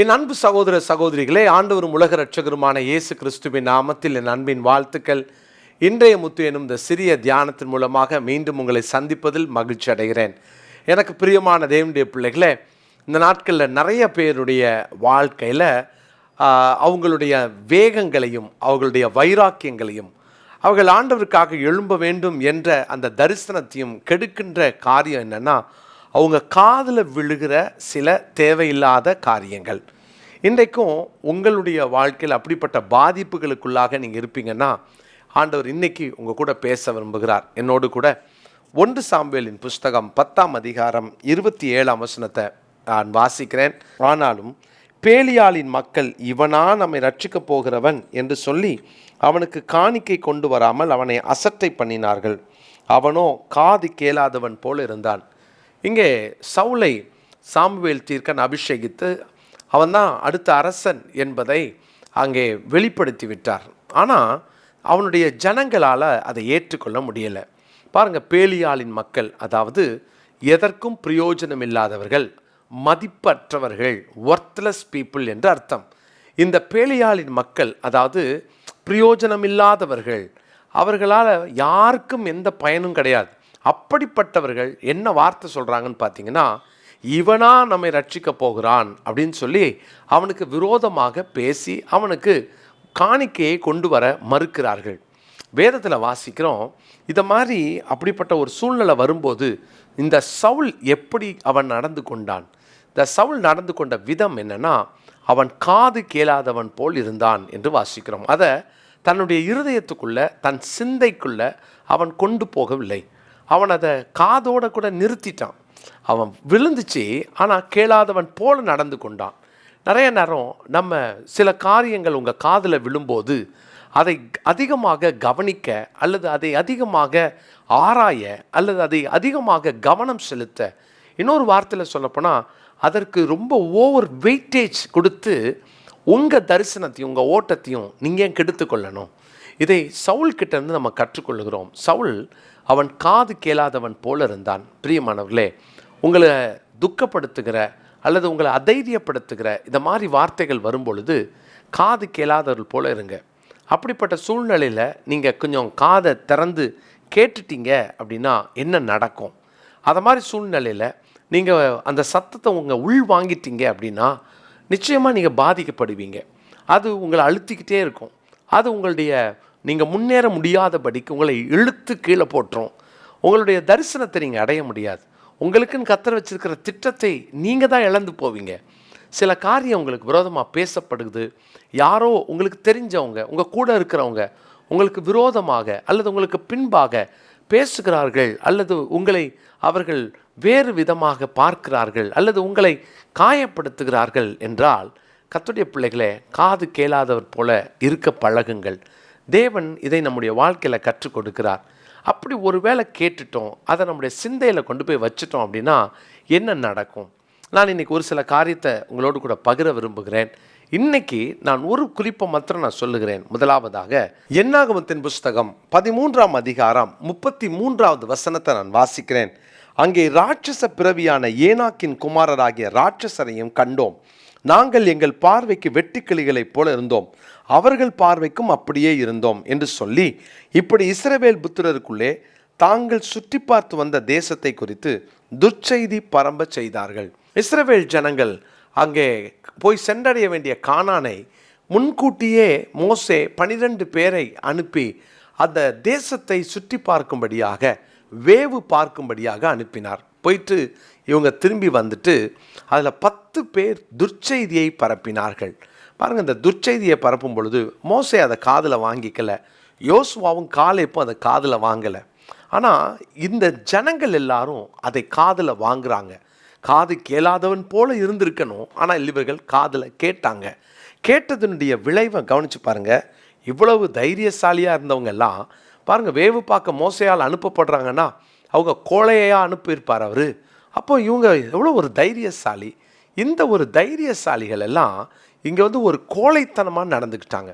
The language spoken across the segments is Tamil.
என் அன்பு சகோதர சகோதரிகளே ஆண்டவரும் உலக ரட்சகருமான இயேசு கிறிஸ்துவின் நாமத்தில் என் அன்பின் வாழ்த்துக்கள். இன்றைய முத்து எனும் இந்த சிறிய தியானத்தின் மூலமாக மீண்டும் உங்களை சந்திப்பதில் மகிழ்ச்சி அடைகிறேன். எனக்கு பிரியமான தேவனுடைய பிள்ளைகளே இந்த நாட்களில் நிறைய பேருடைய வாழ்க்கையில் அவங்களுடைய வேகங்களையும் அவர்களுடைய வைராக்கியங்களையும் அவர்கள் ஆண்டவருக்காக எழும்ப வேண்டும் என்ற அந்த தரிசனத்தையும் கெடுக்கின்ற காரியம் என்னென்னா அவங்க காதில் விழுகிற சில தேவையில்லாத காரியங்கள். இன்றைக்கும் உங்களுடைய வாழ்க்கையில் அப்படிப்பட்ட பாதிப்புகளுக்குள்ளாக நீங்கள் இருப்பீங்கன்னா ஆண்டவர் இன்னைக்கு உங்கள் கூட பேச விரும்புகிறார். என்னோடு கூட ஒன்று சாம்பேலின் புஸ்தகம் பத்தாம் அதிகாரம் இருபத்தி ஏழாம் வசனத்தை நான் வாசிக்கிறேன். ஆனாலும் பேலியாளின் மக்கள் இவனா நம்மை ரட்சிக்கப் போகிறவன் என்று சொல்லி அவனுக்கு காணிக்கை கொண்டு வராமல் அவனை அசட்டை பண்ணினார்கள். அவனோ காது கேளாதவன் போல இருந்தான். இங்கே சவுளை சாமுவேல் தீர்க்கன் அபிஷேகித்து அவன்தான் அடுத்த அரசன் என்பதை அங்கே வெளிப்படுத்தி விட்டார் ஆனால் அவனுடைய ஜனங்களால் அதை ஏற்றுக்கொள்ள முடியலை. பாருங்கள் பேலியாளின் மக்கள் அதாவது எதற்கும் பிரயோஜனம் இல்லாதவர்கள் மதிப்பற்றவர்கள் ஒர்த்லெஸ் பீப்புள் என்று அர்த்தம். இந்த பேலியாளின் மக்கள் அதாவது பிரயோஜனமில்லாதவர்கள் அவர்களால் யாருக்கும் எந்த பயனும் கிடையாது. அப்படிப்பட்டவர்கள் என்ன வார்த்தை சொல்கிறாங்கன்னு பார்த்தீங்கன்னா இவனா நம்மை ரட்சிக்க போகிறான் அப்படின்னு சொல்லி அவனுக்கு விரோதமாக பேசி அவனுக்கு காணிக்கையை கொண்டு வர மறுக்கிறார்கள். வேதத்தில் வாசிக்கிறோம் இதை மாதிரி அப்படிப்பட்ட ஒரு சூழ்நிலை வரும்போது இந்த சவுல் எப்படி அவன் நடந்து கொண்டான்? இந்த சவுல் நடந்து கொண்ட விதம் என்னென்னா அவன் காது கேளாதவன் போல் இருந்தான் என்று வாசிக்கிறோம். அதை தன்னுடைய இருதயத்துக்குள்ள தன் சிந்தைக்குள்ள அவன் கொண்டு போகவில்லை. அவன் அதை காதோட கூட நிறுத்திட்டான். அவன் விழுந்துச்சு ஆனால் கேளாதவன் போல நடந்து கொண்டான். நிறைய நேரம் நம்ம சில காரியங்கள் உங்கள் காதில் விழும்போது அதை அதிகமாக கவனிக்க அல்லது அதை அதிகமாக ஆராய அல்லது அதை அதிகமாக கவனம் செலுத்த இன்னொரு வார்த்தையில் சொல்லப்போனால் அதற்கு ரொம்ப ஓவர் வெயிட்டேஜ் கொடுத்து உங்கள் தரிசனத்தையும் உங்கள் ஓட்டத்தையும் நீங்கள் கெடுத்து கொள்ளணும்? இதை சவுல் நம்ம கற்றுக்கொள்கிறோம். சவுல் அவன் காது கேளாதவன் போல இருந்தான். பிரியமானவர்களே உங்களை துக்கப்படுத்துகிற அல்லது உங்களை அதைரியப்படுத்துகிற இந்த மாதிரி வார்த்தைகள் வரும்பொழுது காது கேளாதவர்கள் போல இருங்க. அப்படிப்பட்ட சூழ்நிலையில் நீங்கள் கொஞ்சம் காதை திறந்து கேட்டுட்டீங்க அப்படின்னா என்ன நடக்கும்? அதை மாதிரி சூழ்நிலையில் நீங்கள் அந்த சத்தத்தை உங்கள் உள் வாங்கிட்டீங்க அப்படின்னா நிச்சயமாக நீங்கள் பாதிக்கப்படுவீங்க. அது உங்களை அழுத்திக்கிட்டே இருக்கும். அது உங்களுடைய நீங்கள் முன்னேற முடியாதபடிக்கு உங்களை இழுத்து கீழே போட்டுரும். உங்களுடைய தரிசனத்தை நீங்கள் அடைய முடியாது. உங்களுக்குன்னு கத்தர் வச்சுருக்கிற திட்டத்தை நீங்கள் தான் இழந்து போவீங்க. சில காரியம் உங்களுக்கு விரோதமாக பேசப்படுது. யாரோ உங்களுக்கு தெரிஞ்சவங்க உங்கள் கூட இருக்கிறவங்க உங்களுக்கு விரோதமாக அல்லது உங்களுக்கு பின்பாக பேசுகிறார்கள் அல்லது உங்களை அவர்கள் வேறு விதமாக பார்க்கிறார்கள் அல்லது உங்களை காயப்படுத்துகிறார்கள் என்றால் கத்துடைய பிள்ளைகளே காது கேளாதவர் போல இருக்க பழகுங்கள். தேவன் இதை நம்முடைய வாழ்க்கையில் கற்றுக் கொடுக்கிறார். அப்படி ஒரு வேளை கேட்டுட்டோம் அதை நம்முடைய சிந்தையில் கொண்டு போய் வச்சுட்டோம் அப்படின்னா என்ன நடக்கும்? நான் இன்னைக்கு ஒரு சில காரியத்தை உங்களோடு கூட பகிர விரும்புகிறேன். இன்னைக்கு நான் ஒரு குறிப்பை மாத்திரம் நான் சொல்லுகிறேன். முதலாவதாக என்னாகமத்தின் புஸ்தகம் பதிமூன்றாம் அதிகாரம் முப்பத்தி மூன்றாவது வசனத்தை நான் வாசிக்கிறேன். அங்கே ராட்சச பிறவியான ஏனாக்கின் குமாரராகிய ராட்சசரையும் கண்டோம். நாங்கள் எங்கள் பார்வைக்கு வெட்டுக்கிளிகளைப் போல இருந்தோம். அவர்கள் பார்வைக்கும் அப்படியே இருந்தோம் என்று சொல்லி இப்படி இஸ்ரவேல் புத்திரருக்குள்ளே தாங்கள் சுற்றி பார்த்து வந்த தேசத்தை குறித்து துர்ச்செய்தி பரம்ப செய்தார்கள். இஸ்ரவேல் ஜனங்கள் அங்கே போய் சென்றடைய வேண்டிய கானானை முன்கூட்டியே மோசே பனிரெண்டு பேரை அனுப்பி அந்த தேசத்தை சுற்றி பார்க்கும்படியாக வேவு பார்க்கும்படியாக அனுப்பினார். போயிட்டு இவங்க திரும்பி வந்துட்டு அதில் பத்து பேர் துர்ச்செய்தியை பரப்பினார்கள். பாருங்கள் இந்த துர்ச்செய்தியை பரப்பும் பொழுது மோசை அதை காதில் வாங்கிக்கல. யோசுவாவும் காலைப்பும் அதை காதில் வாங்கலை. ஆனால் இந்த ஜனங்கள் எல்லாரும் அதை காதில் வாங்குறாங்க. காது கேளாதவன் போல இருந்திருக்கணும் ஆனால் இவர்கள் காதில் கேட்டாங்க. கேட்டதனுடைய விளைவை கவனித்து பாருங்கள் இவ்வளவு தைரியசாலியாக இருந்தவங்க எல்லாம் பாருங்கள் வேவு பார்க்க மோசையால் அனுப்பப்படுறாங்கன்னா அவங்க கோழையாக அனுப்பியிருப்பார் அவர். அப்போ இவங்க எவ்வளோ ஒரு தைரியசாலி. இந்த ஒரு தைரியசாலிகள் எல்லாம் இங்கே வந்து ஒரு கோழைத்தனமாக நடந்துக்கிட்டாங்க.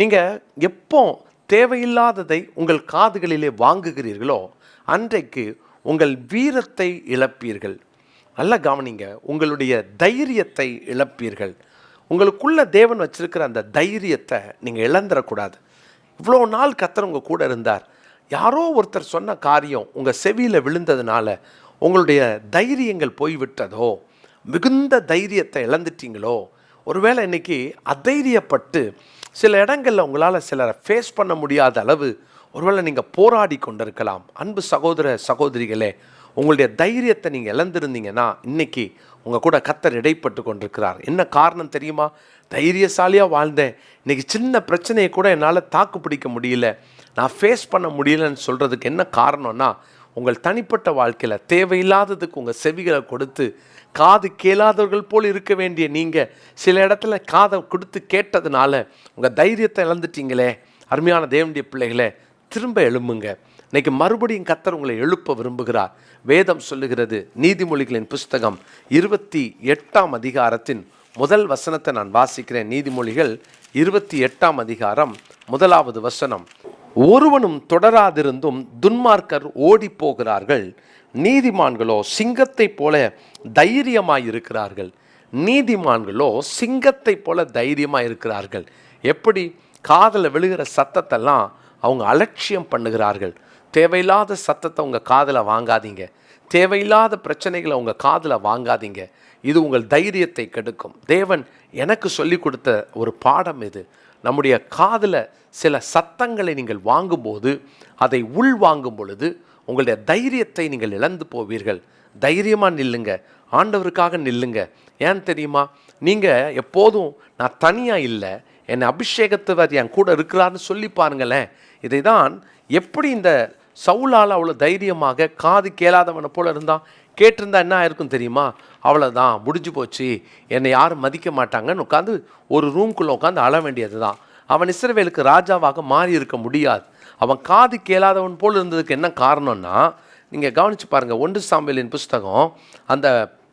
நீங்கள் எப்போ தேவையில்லாததை உங்கள் காதுகளிலே வாங்குகிறீர்களோ அன்றைக்கு உங்கள் வீரத்தை இழப்பீர்கள். நல்லா கவனிங்க உங்களுடைய தைரியத்தை இழப்பீர்கள். உங்களுக்குள்ள தேவன் வச்சிருக்கிற அந்த தைரியத்தை நீங்கள் இழந்துடக்கூடாது. இவ்வளோ நாள் கத்தர் உங்கள் கூட இருந்தார். யாரோ ஒருத்தர் சொன்ன காரியம் உங்கள் செவியில் விழுந்ததுனால உங்களுடைய தைரியங்கள் போய்விட்டதோ? மிகுந்த தைரியத்தை இழந்துட்டீங்களோ? ஒருவேளை இன்னைக்கு அதைரியப்பட்டு சில இடங்களில் உங்களால் சிலரை ஃபேஸ் பண்ண முடியாத அளவு ஒருவேளை நீங்கள் போராடி கொண்டிருக்கலாம். அன்பு சகோதர சகோதரிகளே உங்களுடைய தைரியத்தை நீங்கள் இழந்திருந்தீங்கன்னா இன்னைக்கு உங்கள் கூட கத்தர் இடைப்பட்டு கொண்டிருக்கிறார். என்ன காரணம் தெரியுமா? தைரியசாலியாக வாழ்ந்தேன். இன்றைக்கி சின்ன பிரச்சனையை கூட என்னால் தாக்கு பிடிக்க முடியல. நான் ஃபேஸ் பண்ண முடியலன்னு சொல்கிறதுக்கு என்ன காரணம்னா உங்கள் தனிப்பட்ட வாழ்க்கையில் தேவையில்லாததுக்கு உங்கள் செவிகளை கொடுத்து காது கேளாதவர்கள் போல் இருக்க வேண்டிய நீங்கள் சில இடத்துல காதை கொடுத்து கேட்டதுனால உங்கள் தைரியத்தை இழந்துட்டீங்களே. அருமையான தேவனுடைய பிள்ளைகளே திரும்ப எழும்புங்க. இன்னைக்கு மறுபடியும் கத்தர் உங்களை எழுப்ப விரும்புகிறார். வேதம் சொல்லுகிறது நீதிமொழிகளின் புஸ்தகம் இருபத்தி எட்டாம் அதிகாரத்தின் முதல் வசனத்தை நான் வாசிக்கிறேன். நீதிமொழிகள் இருபத்தி எட்டாம் அதிகாரம் முதலாவது வசனம். ஒருவனும் தொடராதிருந்தும் துன்மார்க்கர் ஓடி போகிறார்கள் நீதிமான்களோ சிங்கத்தைப் போல தைரியமாய் இருக்கிறார்கள் நீதிமான்களோ சிங்கத்தைப் போல தைரியமாக இருக்கிறார்கள் எப்படி? காதில் விழுகிற சத்தத்தெல்லாம் அவங்க அலட்சியம் பண்ணுகிறார்கள். தேவையில்லாத சத்தத்தை உங்கள் காதில் வாங்காதீங்க. தேவையில்லாத பிரச்சனைகளை உங்கள் காதில் வாங்காதீங்க. இது உங்கள் தைரியத்தை கெடுக்கும். தேவன் எனக்கு சொல்லி கொடுத்த ஒரு பாடம் இது. நம்முடைய காதில் சில சத்தங்களை நீங்கள் வாங்கும்போது அதை உள் வாங்கும் பொழுது உங்களுடைய தைரியத்தை நீங்கள் இழந்து போவீர்கள். தைரியமாக நில்லுங்க. ஆண்டவருக்காக நில்லுங்க. ஏன் தெரியுமா? நீங்கள் எப்போதும் நான் தனியாக இல்லை. என்னை அபிஷேகத்தவர் என் கூட இருக்கிறாருன்னு சொல்லி பாருங்களேன். இதை தான் எப்படி இந்த சவுலால் அவ்வளோ தைரியமாக காது கேளாதவனை போல இருந்தான். கேட்டிருந்தா என்ன ஆயிருக்கும் தெரியுமா? அவ்வளோதான் முடிஞ்சு போச்சு. என்னை யாரும் மதிக்க மாட்டாங்கன்னு உட்காந்து ஒரு ரூம்குள்ளே உட்காந்து அழ வேண்டியது தான் அவன் இஸ்ரவேலுக்கு ராஜாவாக மாறி இருக்க முடியாது. அவன் காது கேளாதவன் போல் இருந்ததுக்கு என்ன காரணம்னா நீங்கள் கவனித்து பாருங்கள் ஒன்று சாம்பியலின் புஸ்தகம் அந்த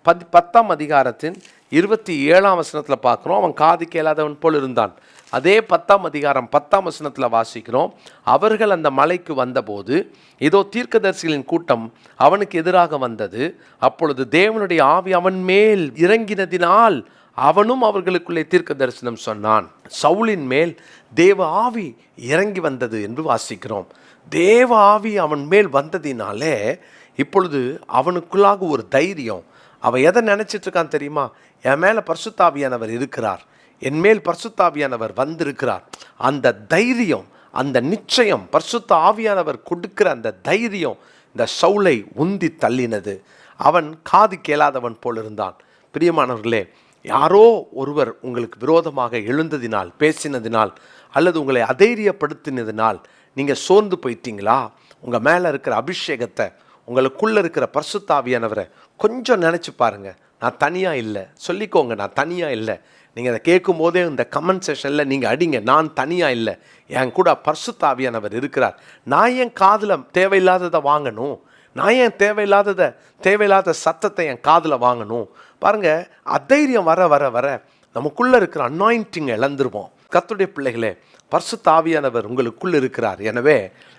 பத் பத்தாம் அதிகாரத்தின் இருபத்தி ஏழாம் வசனத்தில் பார்க்குறோம். அவன் காது கேளாதவன் போல் இருந்தான். அதே பத்தாம் அதிகாரம் பத்தாம் வசனத்தில் வாசிக்கிறோம். அவர்கள் அந்த மலைக்கு வந்தபோது ஏதோ தீர்க்கதரிசிகளின் கூட்டம் அவனுக்கு எதிராக வந்தது. அப்பொழுது தேவனுடைய ஆவி அவன் மேல் இறங்கினதினால் அவனும் அவர்களுக்குள்ளே தீர்க்க தரிசனம் சொன்னான். சவுலின் மேல் தேவ ஆவி இறங்கி வந்தது என்று வாசிக்கிறோம். தேவ ஆவி அவன் மேல் வந்ததினாலே இப்பொழுது அவனுக்குள்ளாக ஒரு தைரியம். அவன் எதை நினச்சிட்டு இருக்கான் தெரியுமா? என் மேலே பர்சுத்தாவியானவர் இருக்கிறார். என்மேல் பர்சுத்தாவியானவர் வந்திருக்கிறார். அந்த தைரியம் அந்த நிச்சயம் பர்சுத்த ஆவியானவர் கொடுக்கிற அந்த தைரியம் இந்த சவுளை உந்தி தள்ளினது. அவன் காது கேளாதவன் போல் இருந்தான். பிரியமானவர்களே யாரோ ஒருவர் உங்களுக்கு விரோதமாக எழுந்ததினால் பேசினதினால் அல்லது உங்களை அதைரியப்படுத்தினதினால் நீங்கள் சோர்ந்து போயிட்டீங்களா? உங்கள் மேலே இருக்கிற அபிஷேகத்தை உங்களுக்குள்ளே இருக்கிற பரிசுத்தாவியானவரை கொஞ்சம் நினச்சி பாருங்கள் நான் தனியாக இல்லை. சொல்லிக்கோங்க நான் தனியாக இல்லை. நீங்கள் அதை கேட்கும் போதே இந்த கமெண்ட் செஷனில் நீங்கள் அடிங்க. நான் தனியாக இல்லை. என் கூட பர்சுத்தாவியானவர் இருக்கிறார். நான் ஏன் காதில் தேவையில்லாததை வாங்கணும். நான் ஏன் தேவையில்லாததை தேவையில்லாத சத்தத்தை என் காதில் வாங்கணும். பாருங்கள் அதைரியம் வர வர வர நமக்குள்ளே இருக்கிற அன்னாயிண்டிங் இழந்துருவோம். கத்துடைய பிள்ளைகளே பர்சு தாவியானவர் உங்களுக்குள் இருக்கிறார். எனவே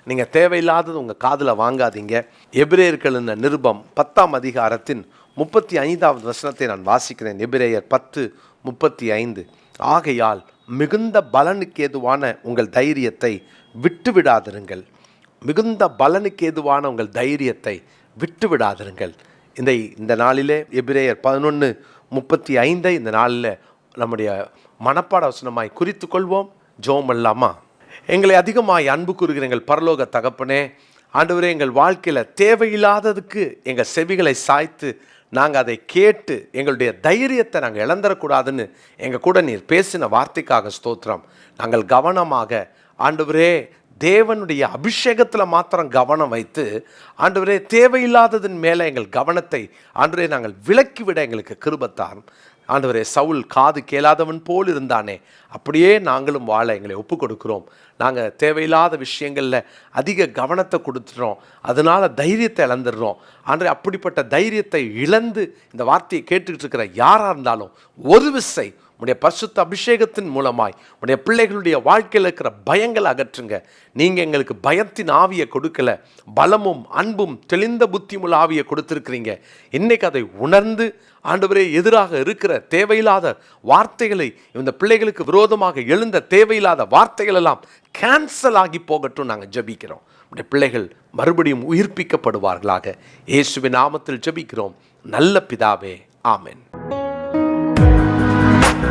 நீங்கள் தேவையில்லாதது உங்கள் காதில் வாங்காதீங்க. எபிரேயர்கள் நிருபம் பத்தாம் அதிகாரத்தின் முப்பத்தி ஐந்தாவது வசனத்தை நான் வாசிக்கிறேன். எபிரேயர் பத்து முப்பத்தி ஐந்து. ஆகையால் மிகுந்த பலனுக்கு ஏதுவான உங்கள் தைரியத்தை விட்டு விடாதிருங்கள் மிகுந்த பலனுக்கு ஏதுவான உங்கள் தைரியத்தை விட்டு விடாதிருங்கள் இந்த இந்த நாளிலே எபிரேயர் பதினொன்று முப்பத்தி ஐந்தை இந்த நாளில் நம்முடைய மனப்பாட வசனமாய் குறித்து கொள்வோம் ஜோம் அல்லாமா? எங்களை அதிகமாய் அன்பு கூறுகிற எங்கள் பரலோக தகப்பனே ஆண்டவரே எங்கள் வாழ்க்கையில் தேவையில்லாததுக்கு எங்கள் செவிகளை சாய்த்து நாங்கள் அதை கேட்டு எங்களுடைய தைரியத்தை நாங்கள் இழந்துடக்கூடாதுன்னு எங்கள் கூட நீர் பேசின வார்த்தைக்காக ஸ்தோத்திரம். நாங்கள் கவனமாக ஆண்டவரே தேவனுடைய அபிஷேகத்தில் மாத்திரம் கவனம் வைத்து ஆண்டவரே தேவையில்லாததன் மேலே எங்கள் கவனத்தை ஆண்டவரே நாங்கள் விலக்கிவிட எங்களுக்கு கிருபத்தாரும். ஆண்டவரே சவுல் காது கேளாதவன் போல் இருந்தானே அப்படியே நாங்களும் வாழ எங்களை ஒப்பு கொடுக்குறோம் நாங்கள் தேவையில்லாத விஷயங்களில் அதிக கவனத்தை கொடுத்துட்றோம் அதனால் தைரியத்தை இழந்துடுறோம். ஆண்டவரே அப்படிப்பட்ட தைரியத்தை இழந்து இந்த வார்த்தையை கேட்டுக்கிட்டு இருக்கிற யாராக இருந்தாலும் ஒரு விசை உடைய பரிசுத்த அபிஷேகத்தின் மூலமாய் உடைய பிள்ளைகளுடைய வாழ்க்கையில் இருக்கிற பயங்களை அகற்றுங்க. நீங்கள் எங்களுக்கு பயத்தின் ஆவியை கொடுக்கல பலமும் அன்பும் தெளிந்த புத்தியுமுள்ள ஆவியை கொடுத்துருக்கிறீங்க. இன்றைக்கு அதை உணர்ந்து ஆண்டவரே எதிராக இருக்கிற தேவையில்லாத வார்த்தைகளை இந்த பிள்ளைகளுக்கு விரோதமாக எழுந்த தேவையில்லாத வார்த்தைகள் எல்லாம் கேன்சல் ஆகி போகட்டும் நாங்கள் ஜெபிக்கிறோம். உடைய பிள்ளைகள் மறுபடியும் உயிர்ப்பிக்கப்படுவார்களாக. இயேசுவின் நாமத்தில் ஜெபிக்கிறோம். நல்ல பிதாவே ஆமென்.